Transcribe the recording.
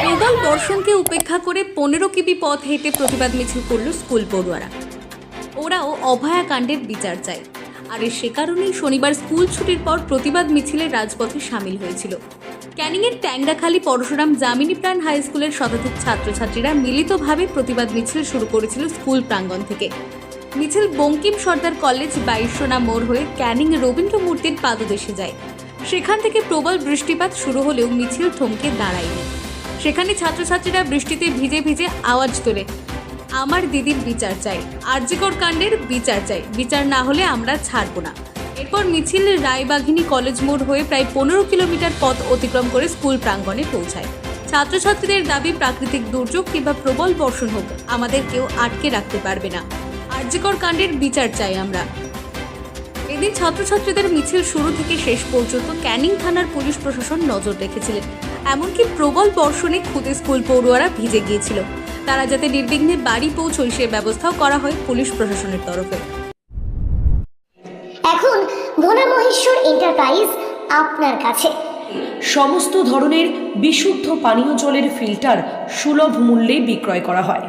প্রবল বর্ষণকে উপেক্ষা করে পনেরো কিবি পথ হেঁটে প্রতিবাদ মিছিল করল স্কুল পড়ুয়ারা। ওরাও অভয়া কাণ্ডের বিচার চায়। আর সে কারণেই শনিবার স্কুল ছুটির পর প্রতিবাদ মিছিলে রাজপথে সামিল হয়েছিল। ক্যানিংয়ের ট্যাংরাখালী, পরশুরাম জামিনী প্রাণ হাই স্কুলের শতাধিক ছাত্রছাত্রীরা মিলিতভাবে প্রতিবাদ মিছিল শুরু করেছিল স্কুল প্রাঙ্গণ থেকে। মিছিল বঙ্কিম সর্দার কলেজ বাইশোনা মোড় হয়ে ক্যানিং রবীন্দ্র মূর্তির পাদদেশে যায়। সেখান থেকে প্রবল বৃষ্টিপাত শুরু হলেও মিছিল থমকে দাঁড়ায়নি। সেখানে ছাত্রছাত্রীরা বৃষ্টিতে ভিজে ভিজে আওয়াজ তোলে, আমার দিদির বিচার চাই আর্যিকর কাণ্ডের বিচার চাই, বিচার না হলে আমরা ছাড়বো না। এরপর মিছিল রায়বাঘিনী কলেজ মোড় হয়ে প্রায় পনেরো কিলোমিটার পথ অতিক্রম করে স্কুল প্রাঙ্গণে পৌঁছায়। ছাত্রছাত্রীদের দাবি, প্রাকৃতিক দুর্যোগ কিংবা প্রবল বর্ষণ হোক, আমাদের কেউ আটকে রাখতে পারবে না। আরজিকর কাণ্ডের বিচার চাই আমরা। এদিন ছাত্রছাত্রীদের মিছিল শুরু থেকে শেষ পর্যন্ত ক্যানিং থানার পুলিশ প্রশাসন নজর রেখেছিলেন। এমনকি প্রবল বর্ষণে খুদে স্কুল পড়ুয়ারা ভিজে গিয়েছিল। তারা যাতে নির্বিঘ্নে বাড়ি পৌঁছয় সে ব্যবস্থাও করা হয় পুলিশ প্রশাসনের তরফে। এখন ভোলা মহেশ্বর এন্টারপ্রাইজ আপনার কাছে। সমস্ত ধরনের বিশুদ্ধ পানীয় জলের ফিল্টার সুলভ মূল্যে বিক্রয় করা হয়।